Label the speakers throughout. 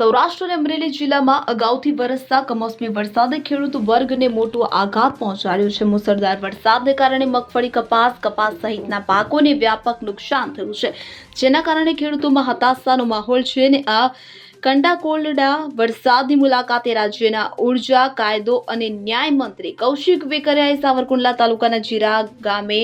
Speaker 1: સૌરાષ્ટ્ર અને અમરેલી જિલ્લામાં અગાઉથી વરસતા કમોસમી વરસાદે ખેડૂત વર્ગને મોટો આઘાત પહોંચાડ્યો છે. મુસળધાર વરસાદને કારણે મગફળી કપાસ કપાસ સહિતના પાકોને વ્યાપક નુકસાન થયું છે. જેના કારણે ખેડૂતોમાં હતાશાનો માહોલ છે અને આ કંડાકોલડા વરસાદની મુલાકાતે રાજ્યના ઊર્જા, કાયદો અને ન્યાય મંત્રી કૌશિક વેકરિયાએ સાવરકુંડલા તાલુકાના જીરા ગામે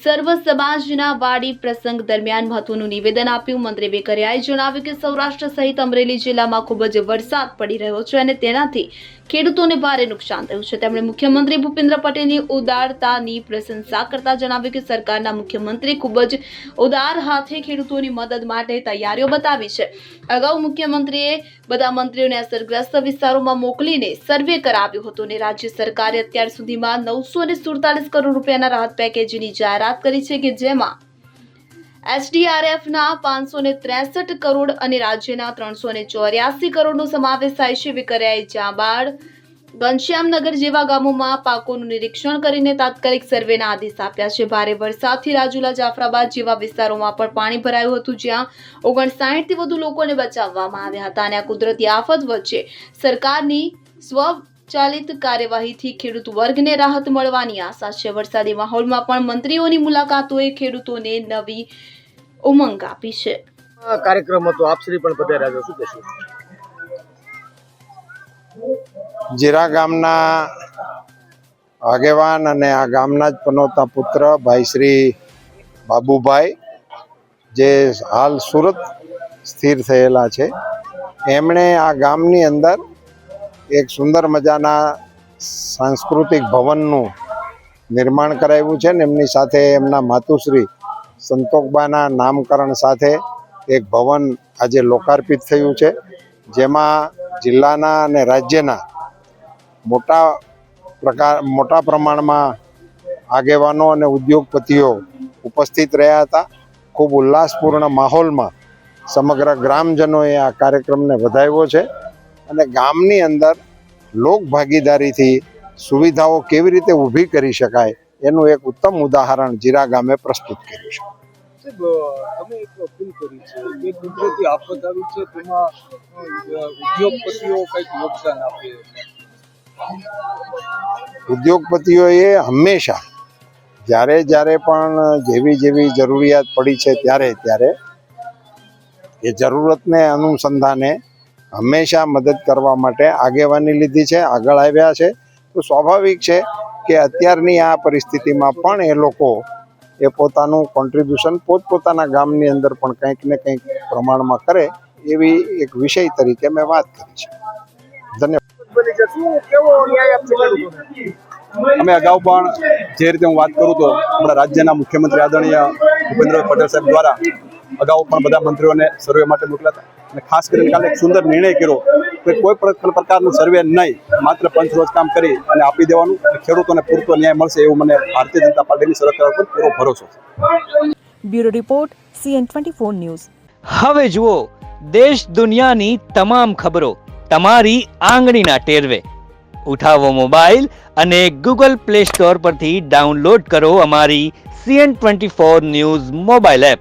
Speaker 1: સર્વ સમાજના વાડી પ્રસંગ દરમિયાન મહત્વનું નિવેદન આપ્યું. મંત્રી વેકરિયાએ જણાવ્યું કે સૌરાષ્ટ્ર સહિત અમરેલી જિલ્લામાં ખૂબ જ વરસાદ પડી રહ્યો છે અને તેનાથી ખેડૂતોને ભારે નુકસાન થયું છે. તેમણે મુખ્યમંત્રી ભૂપેન્દ્ર પટેલની ઉદારતાની પ્રશંસા કરતા જણાવ્યું કે સરકારના મુખ્યમંત્રી ખૂબ જ ઉદાર હાથે ખેડૂતોની મદદ માટે તૈયારીઓ બતાવી છે. અગાઉ મુખ્યમંત્રીએ બધા મંત્રીઓને અસરગ્રસ્ત વિસ્તારોમાં મોકલીને સર્વે કરાવ્યો હતો અને રાજ્ય સરકારે અત્યાર સુધીમાં નવસો સુડતાલીસ કરોડ રૂપિયાના રાહત પેકેજની જાહેરાત કરી છે કે જેમાં એસડીઆરએફના પાંચસો ને ત્રેસઠ કરોડ અને રાજ્યના ત્રણસો ને ચોર્યાસી કરોડનો સમાવેશ થાય છે. વિકર્યાએ જાબાડ, ઘનશ્યામનગર જેવા ગામોમાં પાકોનું નિરીક્ષણ કરીને તાત્કાલિક સર્વેના આદેશ આપ્યા છે. ભારે વરસાદથી રાજુલા, જાફરાબાદ જેવા વિસ્તારોમાં પણ પાણી ભરાયું હતું, જ્યાં ઓગણસાઠથી વધુ લોકોને બચાવવામાં આવ્યા હતા અને આ કુદરતી આફત વચ્ચે સરકારની સ્વચાલિત કાર્યવાહીથી ખેડૂત વર્ગને રાહત મળવાની આશા છે. વરસાદી માહોલમાં પણ મંત્રીઓની મુલાકાતોએ ખેડૂતોને નવી ઉમંગ આપી છે.
Speaker 2: કાર્યક્રમ હતો. આપશ્રી પણ પધાર્યા છો શું? કહેશો
Speaker 3: જીરા ગામના આગેવાન અને આ ગામના જ પનોતા પુત્ર ભાઈ શ્રી બાબુભાઈ જે હાલ સુરત સ્થિર થયેલા છે. એમણે આ ગામની અંદર એક સુંદર મજાના સાંસ્કૃતિક ભવનનું નિર્માણ કરાવ્યું છે ને એમની સાથે એમના માતુશ્રી સંતોકબાના નામકરણ સાથે એક ભવન આજે લોકાર્પિત થયું છે, જેમાં જિલ્લાના અને રાજ્યના મોટા પ્રકાર, મોટા પ્રમાણમાં આગેવાનો અને ઉદ્યોગપતિઓ ઉપસ્થિત રહ્યા હતા. ખૂબ ઉલ્લાસપૂર્ણ માહોલમાં સમગ્ર ગ્રામજનોએ આ કાર્યક્રમને વધાવ્યો છે. અને ગામની અંદર લોક ભાગીદારીથી સુવિધાઓ કેવી રીતે ઊભી કરી શકાય એનું એક ઉત્તમ ઉદાહરણ જીરા ગામે પ્રસ્તુત કર્યું છે.
Speaker 2: તમે એક અપીલ કરી છે કે કુદરતી આફત આવી છે તેમાં ઉદ્યોગપતિઓ કંઈક યોગદાન આપે.
Speaker 3: ઉદ્યોગપતિઓએ હંમેશા જ્યારે જ્યારે પણ જેવી જેવી જરૂરિયાત પડી છે ત્યારે ત્યારે એ જરૂરતને અનુસંધાને હંમેશા મદદ કરવા માટે આગેવાની લીધી છે, આગળ આવ્યા છે. તો સ્વાભાવિક છે કે અત્યારની આ પરિસ્થિતિમાં પણ એ લોકો એ પોતાનું કોન્ટ્રીબ્યુશન પોતપોતાના ગામની અંદર પણ કંઈક ને કંઈક પ્રમાણમાં કરે એવી એક વિષય તરીકે મેં વાત કરી છે. ધન્યવાદ.
Speaker 4: અમે અગાઉ પણ જે રીતે હું વાત કરું તો આપણા રાજ્યના મુખ્યમંત્રી આદરણીય ભૂપેન્દ્ર પટેલ સાહેબ દ્વારા અગાઉ પણ બધા મંત્રીઓને સર્વે માટે મોકલ્યા હતા. અને ખાસ કરીને કાલે એક સુંદર નિર્ણય કર્યો કે કોઈ પણ પ્રકારનું સર્વે નહીં માત્ર પંચરોજ કામ કરી અને આપી દેવાનું ખેડૂતોને પૂરતો ન્યાય મળશે એવું મને ભારતીય જનતા પાર્ટીની સરકાર પર પૂરો ભરોસો છે.
Speaker 5: Bureau report CN twenty four news.
Speaker 6: હવે જુઓ દેશ દુનિયાની તમામ ખબરો તમારી આંગળીના ટેરવે. ઉઠાવો મોબાઈલ અને ગૂગલ પ્લે સ્ટોર પરથી ડાઉનલોડ કરો અમારી CN twenty four news mobile app.